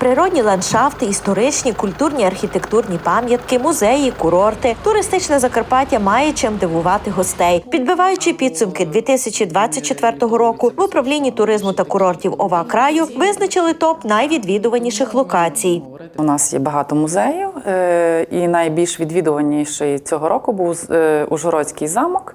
Природні ландшафти, історичні, культурні, архітектурні пам'ятки, музеї, курорти. Туристичне Закарпаття має чим дивувати гостей. Підбиваючи підсумки 2024 року, в управлінні туризму та курортів ОВА краю визначили топ найвідвідуваніших локацій. У нас є багато музеїв, і найбільш відвідуваніший цього року був е, Ужгородський замок.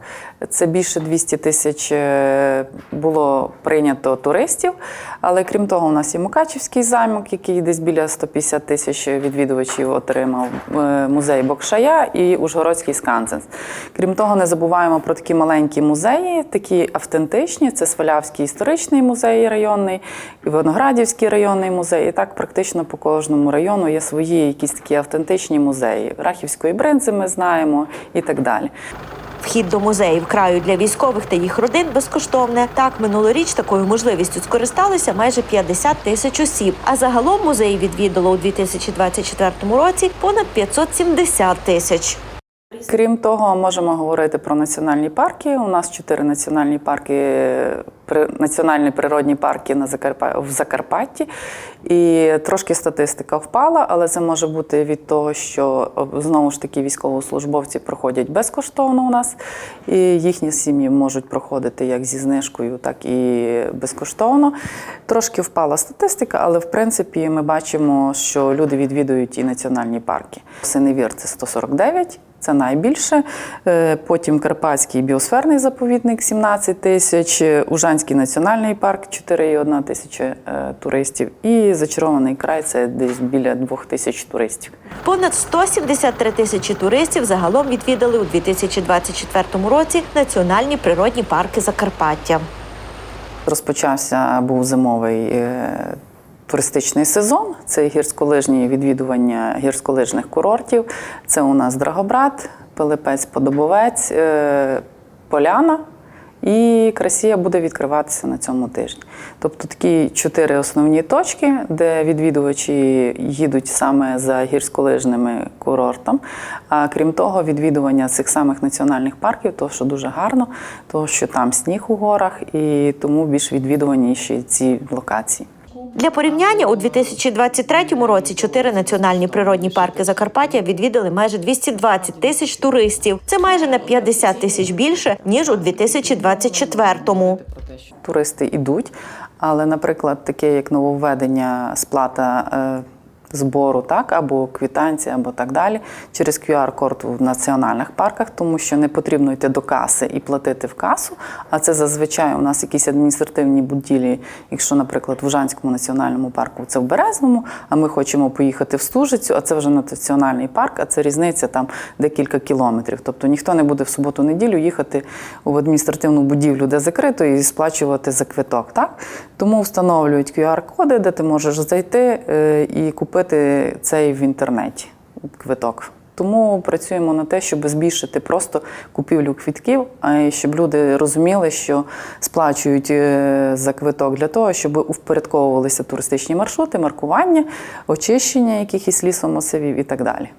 Це більше 200 тисяч е, було прийнято туристів. Але крім того, у нас є Мукачівський замок, який десь біля 150 тисяч відвідувачів отримав е, музей Бокшая і Ужгородський скансенс. Крім того, не забуваємо про такі маленькі музеї, такі автентичні. Це Свалявський історичний музей районний, і Виноградівський районний музей. І так практично по кожному району є свої якісь такі автентичні музеї. Рахівської бринзи ми знаємо і так далі. Вхід до музеїв краю для військових та їх родин безкоштовне. Так минулоріч такою можливістю скористалися майже 50 тисяч осіб. А загалом музеї відвідало у 2024 році понад 570 тисяч. Крім того, можемо говорити про національні парки. У нас чотири національні парки, національні природні парки на Закарпа... в Закарпатті. І трошки статистика впала, але це може бути від того, що знову ж таки військовослужбовці проходять безкоштовно у нас, і їхні сім'ї можуть проходити як зі знижкою, так і безкоштовно. Трошки впала статистика, але в принципі ми бачимо, що люди відвідують і національні парки. Синевір це 149. Це найбільше. Е, Потім Карпатський біосферний заповідник 17 тисяч, Ужанський національний парк 4,1 тисяча е, туристів. І зачарований край це десь біля 2 тисяч туристів. Понад 173 тисячі туристів загалом відвідали у 2024 році національні природні парки Закарпаття. Розпочався був зимовий е, туристичний сезон. Це гірськолижні відвідування гірськолижних курортів. Це у нас Драгобрат, Пилипець, Подобовець, е, Поляна. І Красія буде відкриватися на цьому тижні. Тобто такі чотири основні точки, де відвідувачі їдуть саме за гірськолижними курортом. А крім того, відвідування цих самих національних парків, то що дуже гарно, то що там сніг у горах, і тому більш відвідуваніші ці локації. Для порівняння у 2023 році чотири національні природні парки Закарпаття відвідали майже 220 тисяч туристів. Це майже на 50 тисяч більше ніж у 2024-му. Туристи йдуть, але, наприклад, таке як нововведення сплата. Збору, так, або квитанції, або так далі, через QR-код в національних парках, тому що не потрібно йти до каси і платити в касу. А це зазвичай у нас якісь адміністративні будівлі, якщо, наприклад, в Ужанському національному парку це в Березному, а ми хочемо поїхати в Стужицю, а це вже національний парк, а це різниця там декілька кілометрів. Тобто ніхто не буде в суботу-неділю їхати в адміністративну будівлю, де закрито, і сплачувати за квиток. Так? Тому встановлюють QR-коди, де ти можеш зайти е, і купити цей в інтернеті квиток. Тому працюємо на те, щоб збільшити просто купівлю квитків, а щоб люди розуміли, що сплачують е, за квиток для того, щоб упорядковувалися туристичні маршрути, маркування, очищення якихось лісомасивів і так далі.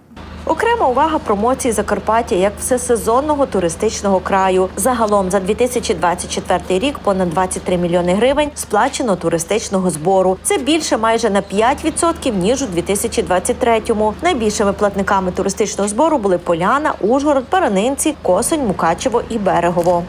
Окрема увага промоції Закарпаття як всесезонного туристичного краю. Загалом за 2024 рік понад 23 мільйони гривень сплачено туристичного збору. Це більше майже на 5% ніж у 2023-му. Найбільшими платниками туристичного збору були Поляна, Ужгород, Баранинці, Косонь, Мукачево і Берегово.